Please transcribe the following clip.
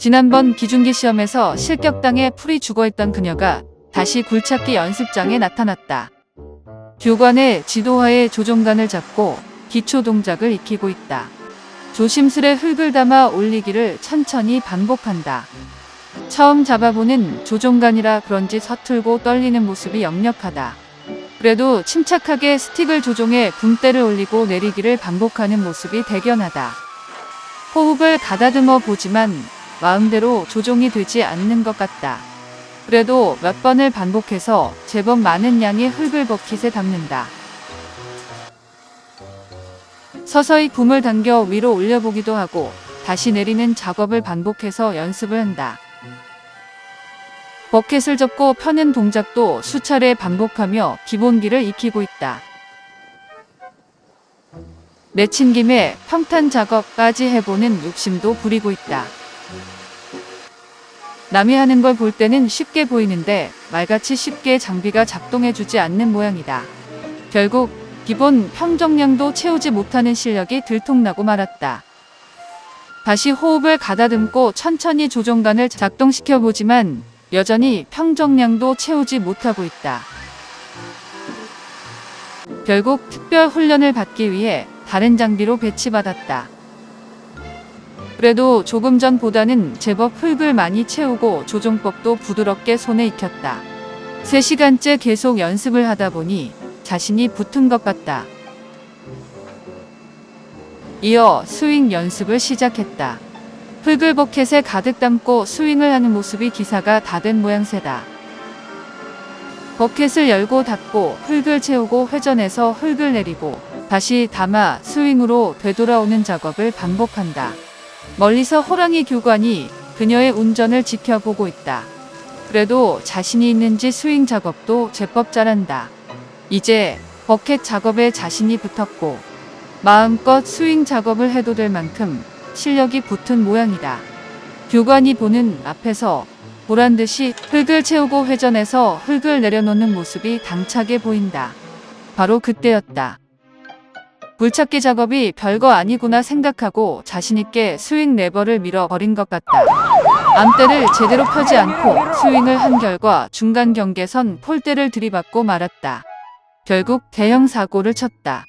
지난번 기중기 시험에서 실격당해 풀이 죽어있던 그녀가 다시 굴착기 연습장에 나타났다. 교관의 지도하에 조종간을 잡고 기초 동작을 익히고 있다. 조심스레 흙을 담아 올리기를 천천히 반복한다. 처음 잡아보는 조종간이라 그런지 서툴고 떨리는 모습이 역력하다. 그래도 침착하게 스틱을 조종해 붕대를 올리고 내리기를 반복하는 모습이 대견하다. 호흡을 가다듬어 보지만 마음대로 조종이 되지 않는 것 같다. 그래도 몇 번을 반복해서 제법 많은 양의 흙을 버킷에 담는다. 서서히 붐을 당겨 위로 올려보기도 하고 다시 내리는 작업을 반복해서 연습을 한다. 버켓을 접고 펴는 동작도 수차례 반복하며 기본기를 익히고 있다. 내친 김에 평탄 작업까지 해보는 욕심도 부리고 있다. 남이 하는 걸 볼 때는 쉽게 보이는데 말같이 쉽게 장비가 작동해주지 않는 모양이다. 결국 기본 평정량도 채우지 못하는 실력이 들통나고 말았다. 다시 호흡을 가다듬고 천천히 조종간을 작동시켜 보지만 여전히 평정량도 채우지 못하고 있다. 결국 특별 훈련을 받기 위해 다른 장비로 배치받았다. 그래도 조금 전보다는 제법 흙을 많이 채우고 조종법도 부드럽게 손에 익혔다. 3시간째 계속 연습을 하다 보니 자신이 붙은 것 같다. 이어 스윙 연습을 시작했다. 흙을 버켓에 가득 담고 스윙을 하는 모습이 기사가 다 된 모양새다. 버켓을 열고 닫고 흙을 채우고 회전해서 흙을 내리고 다시 담아 스윙으로 되돌아오는 작업을 반복한다. 멀리서 호랑이 교관이 그녀의 운전을 지켜보고 있다. 그래도 자신이 있는지 스윙 작업도 제법 잘한다. 이제 버켓 작업에 자신이 붙었고 마음껏 스윙 작업을 해도 될 만큼 실력이 붙은 모양이다. 교관이 보는 앞에서 보란 듯이 흙을 채우고 회전해서 흙을 내려놓는 모습이 당차게 보인다. 바로 그때였다. 굴착기 작업이 별거 아니구나 생각하고 자신있게 스윙 레버를 밀어버린 것 같다. 암대를 제대로 펴지 않고 스윙을 한 결과 중간 경계선 폴대를 들이받고 말았다. 결국 대형 사고를 쳤다.